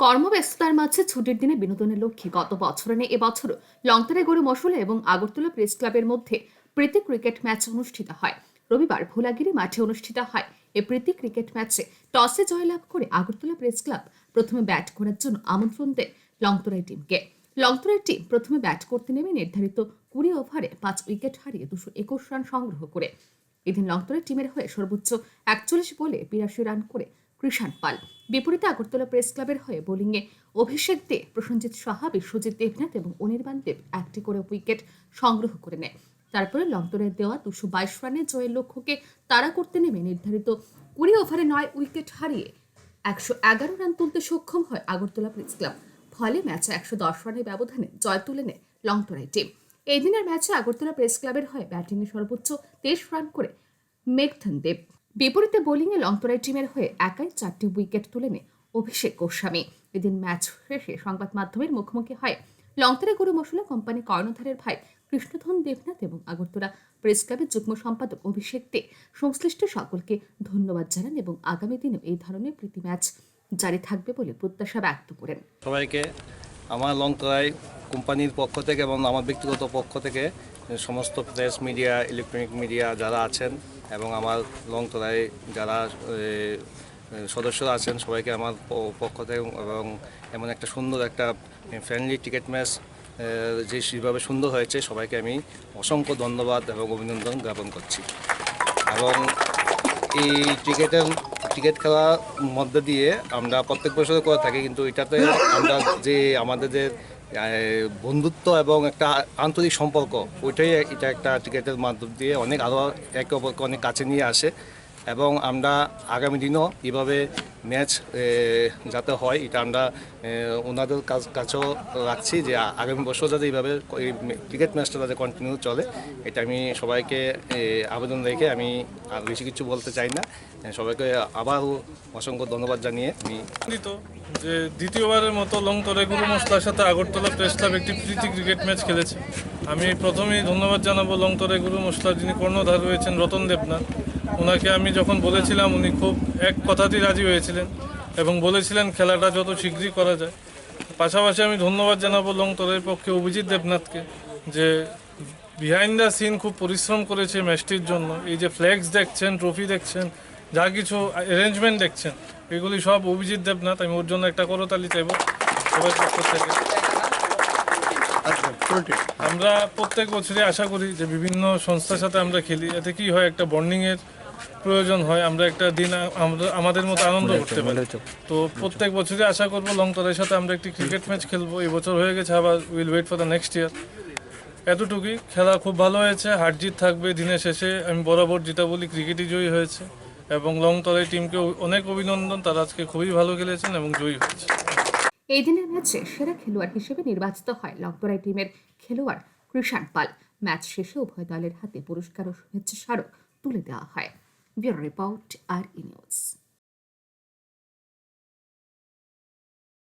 কর্মব্যস্ততার মাঝে ছুটির দিনে বিনোদনের লক্ষ্যে গত বছরে নেই এবছর লংতরে গরু মশুলা এবং আগরতলা প্রেস ক্লাবের মধ্যে প্রীতি ক্রিকেট ম্যাচ অনুষ্ঠিত হয়। রবিবার ভোলাগিরি মাঠে অনুষ্ঠিত হয়। এই প্রীতি ক্রিকেট ম্যাচে টসে জয়লাভ করে আগরতলা প্রেস ক্লাব প্রথমে ব্যাট করার জন্য আমন্ত্রণ দেয় লংতরাই টিমকে। লংতরাই টিম প্রথমে ব্যাট করতে নেমে নির্ধারিত কুড়ি ওভারে পাঁচ উইকেট হারিয়ে দুশো একুশ রান সংগ্রহ করে। এদিন লংতরাই টিমের হয়ে সর্বোচ্চ একচল্লিশ বলে বিরাশি রান করে কৃষাণ পাল। বিপরীতে আগরতলা প্রেস ক্লাবের হয়ে বোলিংয়ে অভিষেক দে, প্রসেনজিৎ সাহা, বিশ্বজিৎ দেবনাথ এবং অনির্বাণ দেব একটি করে উইকেট সংগ্রহ করে নেয়। তারপরে লংতরের দেওয়া দুশো বাইশ রানে জয়ের লক্ষ্যকে তাড়া করতে নেমে নির্ধারিত কুড়ি ওভারে নয় উইকেট হারিয়ে একশো এগারো রান তুলতে সক্ষম হয় আগরতলা প্রেস ক্লাব। ফলে ম্যাচে একশো দশ রানের ব্যবধানে জয় তুলে নেয় লংতরাই টিম। এই দিনের ম্যাচে আগরতলা প্রেস ক্লাবের হয়ে ব্যাটিংয়ে সর্বোচ্চ তেইশ রান করে মেঘধন দেব। বিপরীতে বোলিংয়ে লংতরাই টিমের হয়ে একাই চারটি উইকেট তুলে নেয় অভিষেক গোস্বামী। এদিন ম্যাচ শেষে সংবাদ মাধ্যমের মুখোমুখি হয় লংতরা গরু মশলা কোম্পানি কর্ণধারের ভাই কৃষ্ণধন দেবনাথ এবং আগরতলা প্রেস ক্লাবের যুগ্ম সম্পাদক অভিষেক দে। সংশ্লিষ্ট সকলকে ধন্যবাদ জানান এবং আগামী দিনেও এই ধরনের প্রীতি ম্যাচ জারি থাকবে বলে প্রত্যাশা ব্যক্ত করেন। সবাইকে আমার লংতরাই কোম্পানির পক্ষ থেকে এবং আমার ব্যক্তিগত পক্ষ থেকে সমস্ত প্রেস মিডিয়া ইলেকট্রনিক মিডিয়া যারা আছেন এবং আমার লংতরাই যারা সদস্যরা আছেন, সবাইকে আমার পক্ষ থেকে এবং এমন একটা সুন্দর একটা ফ্রেন্ডলি টিকিট ম্যাচ যে সেভাবে সুন্দর হয়েছে, সবাইকে আমি অসংখ্য ধন্যবাদ এবং অভিনন্দন জ্ঞাপন করছি। এবং এই টিকেটের টিকিট খেলার মধ্যে দিয়ে আমরা প্রত্যেক বছরে করে থাকি, কিন্তু এটাতে আমরা যে আমাদের যে বন্ধুত্ব এবং একটা আন্তরিক সম্পর্ক, ওইটাই এটা একটা টিকিটের মাধ্যম দিয়ে অনেক আরও একে অপরকে অনেক কাছে নিয়ে আসে। এবং আমরা আগামী দিনও এভাবে ম্যাচ যাতে হয়, এটা আমরা ওনাদের কাছ- কাছেও রাখছি যে আগামী বছর যাতে এইভাবে এই ক্রিকেট ম্যাচটা যাতে কন্টিনিউ চলে। এটা আমি সবাইকে আবেদন রেখে আমি বেশি কিছু বলতে চাই না। সবাইকে আবারও অসংখ্য ধন্যবাদ জানিয়ে আমি যে দ্বিতীয়বারের মতো লংতরে গুরু মশলার সাথে আগরতলা প্রেস ক্লাব একটি প্রীতি ক্রিকেট ম্যাচ খেলেছে। আমি প্রথমেই ধন্যবাদ জানাব লংতরে গুরু মশলার যিনি কর্ণধার রয়েছেন রতন দেবনাথ। ওনাকে আমি যখন বলেছিলাম, উনি খুব এক কথাতেই রাজি হয়েছিলেন এবং বলেছিলেন খেলাটা যত শীঘ্রই করা যায়। পাশাপাশি আমি ধন্যবাদ জানাব লংতরের পক্ষে অভিজিৎ দেবনাথকে যে বিহাইন্ড দ্য সিন খুব পরিশ্রম করেছে ম্যাচটির জন্য। এই যে ফ্ল্যাগস দেখছেন ট্রফি দেখছেন যা কিছু অ্যারেঞ্জমেন্ট দেখছেন এগুলি সব অভিজিৎ দেবনাথ আমি ওর জন্য একটা করতালি চাইব। সবার পক্ষ থেকে আমরা প্রত্যেক বছরই আশা করি যে বিভিন্ন সংস্থার সাথে আমরা খেলি এতে কি হয় একটা বন্ডিংয়ের প্রয়োজন হয় আমরা একটা দিন আমরা আমাদের মতো আনন্দ করতে পারি। তো প্রত্যেক বছরই আশা করব লংতরের সাথে আমরা একটি ক্রিকেট ম্যাচ খেলব। এই বছর হয়ে গেছে আবার will wait for the next year এতটুকুই। খেলা খুব ভালো হয়েছে হার জিত থাকবে দিনের শেষে আমি বরাবর যেটা বলি ক্রিকেটই জয়ী হয়েছে। এবং লং তলের টিমকে অনেক অভিনন্দন, তারা আজকে খুবই ভালো খেলেছেন এবং জয়ী হয়েছে এই দিনের ম্যাচে সেরা খেলোয়াড় হিসেবে নির্বাচিত হয় লংতরাই টিমের খেলোয়াড় কৃষাণ পাল। ম্যাচ শেষে উভয় দলের হাতে পুরস্কার ও শুভেচ্ছা স্মারক তুলে দেওয়া হয়। Bureau report, R E news.